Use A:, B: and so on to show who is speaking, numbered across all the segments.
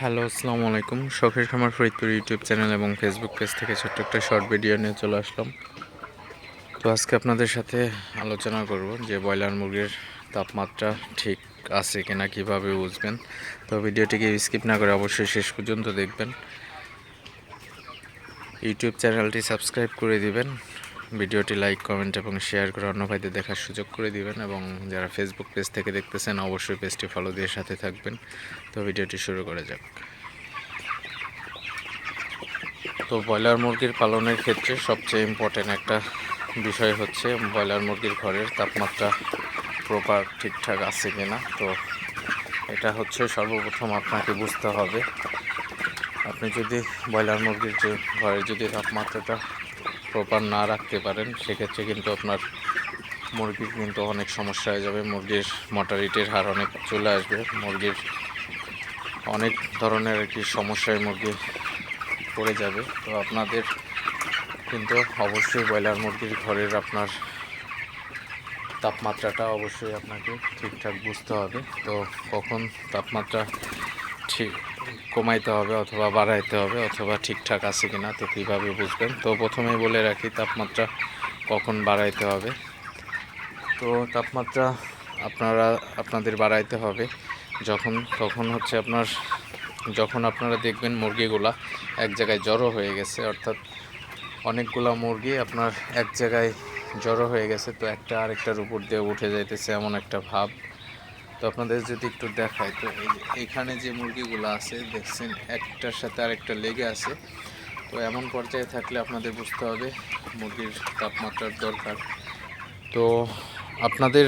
A: Hello, আসসালামু আলাইকুম। শখের খামার ফরিদপুর ইউটিউব চ্যানেল এবং ফেসবুক পেজ থেকে ছোট্ট একটা শর্ট ভিডিও নিয়ে চলে আসলাম। তো আজকে আপনাদের সাথে আলোচনা করব যে ব্রয়লার মুরগির তাপমাত্রা ঠিক আছে কিনা, কীভাবে বুঝবেন। তো ভিডিওটিকে স্কিপ না করে অবশ্যই শেষ পর্যন্ত দেখবেন। ইউটিউব চ্যানেলটি সাবস্ক্রাইব করে দিবেন। ভিডিওটি লাইক, কমেন্ট এবং শেয়ার করে অন্য ভাইদের দেখার সুযোগ করে দিবেন এবং যারা ফেসবুক পেজ থেকে দেখতেছেন, অবশ্যই পেজটি ফলো দিয়ে সাথে থাকবেন। তো ভিডিওটি শুরু করা যাক। তো ব্রয়লার মুরগির পালনের ক্ষেত্রে সবচেয়ে ইম্পর্টেন্ট একটা বিষয় হচ্ছে ব্রয়লার মুরগির ঘরের তাপমাত্রা প্রপার ঠিকঠাক আছে কিনা। তো এটা হচ্ছে সর্বপ্রথম আপনাকে বুঝতে হবে। আপনি যদি ব্রয়লার মুরগির যে ঘরের যদি তাপমাত্রাটা প্রপার না রাখতে পারেন, সেক্ষেত্রে কিন্তু আপনার মুরগির কিন্তু অনেক সমস্যা হয়ে যাবে, মুরগির মর্টালিটির হার অনেক চলে আসবে, মুরগির অনেক ধরনের আর কি সমস্যায় মুরগি পড়ে যাবে। তো আপনাদের কিন্তু অবশ্যই ব্রয়লার মুরগির ঘরের আপনার তাপমাত্রাটা অবশ্যই আপনাকে ঠিকঠাক বুঝতে হবে। তো কখন তাপমাত্রা ঠিক কমাইতে হবে অথবা বাড়াইতে হবে অথবা ঠিকঠাক আছে কিনা তো কীভাবে বুঝবেন? তো প্রথমেই বলে রাখি তাপমাত্রা কখন বাড়াইতে হবে। তো তাপমাত্রা আপনারা, আপনাদের বাড়াইতে হবে যখন, তখন হচ্ছে আপনার, যখন আপনারা দেখবেন মুরগিগুলা এক জায়গায় জড়ো হয়ে গেছে, অর্থাৎ অনেকগুলা মুরগি আপনার এক জায়গায় জড়ো হয়ে গেছে, তো একটা আরেকটার উপর দিয়ে উঠে যাইতেছে এমন একটা ভাব। তো আপনাদের যদি একটু দেখায় তো এইখানে যে মুরগিগুলো আছে, দেখছেন, একটার সাথে আরেকটা লেগে আছে। তো এমন পর্যায়ে থাকলে আপনাদের বুঝতে হবে মুরগির তাপমাত্রার দরকার। তো আপনাদের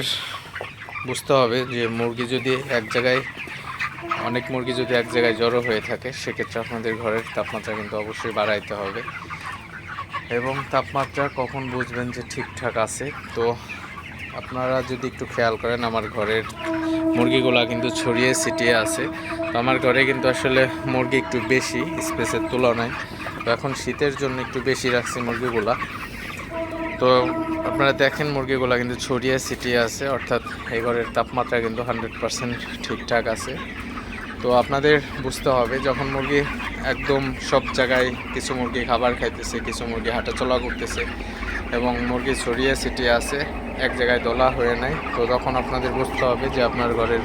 A: বুঝতে হবে যে মুরগি যদি এক জায়গায়, অনেক মুরগি যদি এক জায়গায় জড়ো হয়ে থাকে, সেক্ষেত্রে আপনাদের ঘরের তাপমাত্রা কিন্তু অবশ্যই বাড়াইতে হবে। এবং তাপমাত্রা কখন বুঝবেন যে ঠিকঠাক আছে? তো আপনারা যদি একটু খেয়াল করেন, আমার ঘরের মুরগিগুলা কিন্তু ছড়িয়ে ছিটিয়ে আছে। তো আমার ঘরে কিন্তু আসলে মুরগি একটু বেশি স্পেসের তুলনায়। তো এখন শীতের জন্য একটু বেশি রাখছি মুরগিগুলা। তো আপনারা দেখেন মুরগিগুলা কিন্তু ছড়িয়ে ছিটিয়ে আছে, অর্থাৎ এই ঘরের তাপমাত্রা কিন্তু হান্ড্রেড পারসেন্ট ঠিকঠাক আছে। তো আপনাদের বুঝতে হবে, যখন মুরগি একদম সব জায়গায় কিছু মুরগি খাবার খাইতেছে, কিছু মুরগি হাঁটাচলা করতেছে এবং মুরগি ছড়িয়ে ছিটিয়ে আছে এক জায়গায় দোলা হয়ে নাই। তো তখন আপনাদের বুঝতে হবে যে আপনার ঘরের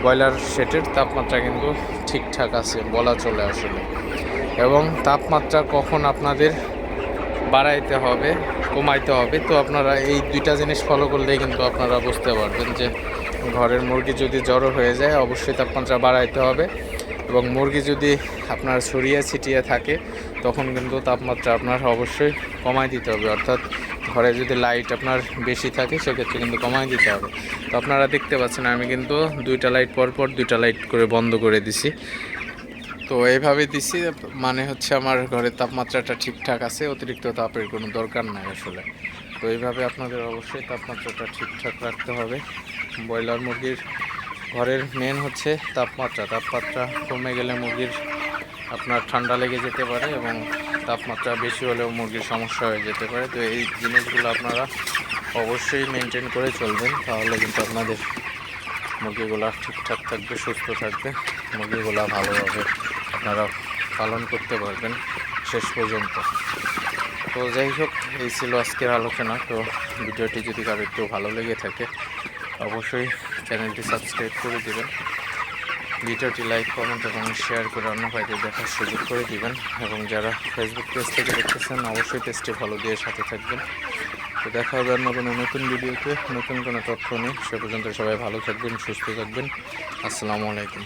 A: ব্রয়লার সেটের তাপমাত্রা কিন্তু ঠিকঠাক আছে, বলা চলে আসলে। এবং তাপমাত্রা কখন আপনাদের বাড়াইতে হবে, কমাইতে হবে, তো আপনারা এই দুইটা জিনিস ফলো করলেই কিন্তু আপনারা বুঝতে পারবেন যে ঘরের মুরগি যদি জড়ো হয়ে যায়, অবশ্যই তাপমাত্রা বাড়াইতে হবে। এবং মুরগি যদি আপনার ছড়িয়ে ছিটিয়ে থাকে, তখন কিন্তু তাপমাত্রা আপনার অবশ্যই কমাই দিতে হবে। অর্থাৎ ঘরে যদি লাইট আপনার বেশি থাকে, সেক্ষেত্রে কিন্তু কমাই দিতে হবে। তো আপনারা দেখতে পাচ্ছেন, আমি কিন্তু দুইটা লাইট পর পর দুইটা লাইট করে বন্ধ করে দিছি। তো এইভাবে দিছি মানে হচ্ছে আমার ঘরের তাপমাত্রাটা ঠিকঠাক আছে, অতিরিক্ত তাপের কোনো দরকার নাই আসলে। তো এইভাবে আপনাদের অবশ্যই তাপমাত্রাটা ঠিকঠাক রাখতে হবে। ব্রয়লার মুরগির ঘরের মেন হচ্ছে তাপমাত্রা। তাপমাত্রা কমে গেলে মুরগির আপনার ঠান্ডা লেগে যেতে পারে এবং তাপমাত্রা বেশি হলেও মুরগির সমস্যা হয়ে যেতে পারে। তো এই জিনিসগুলো আপনারা অবশ্যই মেনটেন করে চলবেন, তাহলে কিন্তু আপনাদের মুরগিগুলা ঠিকঠাক থাকবে, সুস্থ থাকবে, মুরগিগুলা ভালোভাবে আপনারা পালন করতে পারবেন শেষ পর্যন্ত। তো যাই হোক, এই ছিল আজকের আলোচনা। তো ভিডিওটি যদি কারও একটু ভালো লেগে থাকে, অবশ্যই চ্যানেলটি সাবস্ক্রাইব করে দেবেন। ভিডিওটি লাইক কমেন্ট এবং শেয়ার করে অন্য ভাইদের দেখার সুযোগ করে দিবেন। এবং যারা ফেসবুক পেজ থেকে দেখতেছেন, অবশ্যই পেজটি ফলো দিয়ে সাথে থাকবেন। তো দেখা হবে অন্য কোনো নতুন ভিডিওতে নতুন কোনো তথ্য নেই সে পর্যন্ত সবাই ভালো থাকবেন, সুস্থ থাকবেন। আসসালামু আলাইকুম।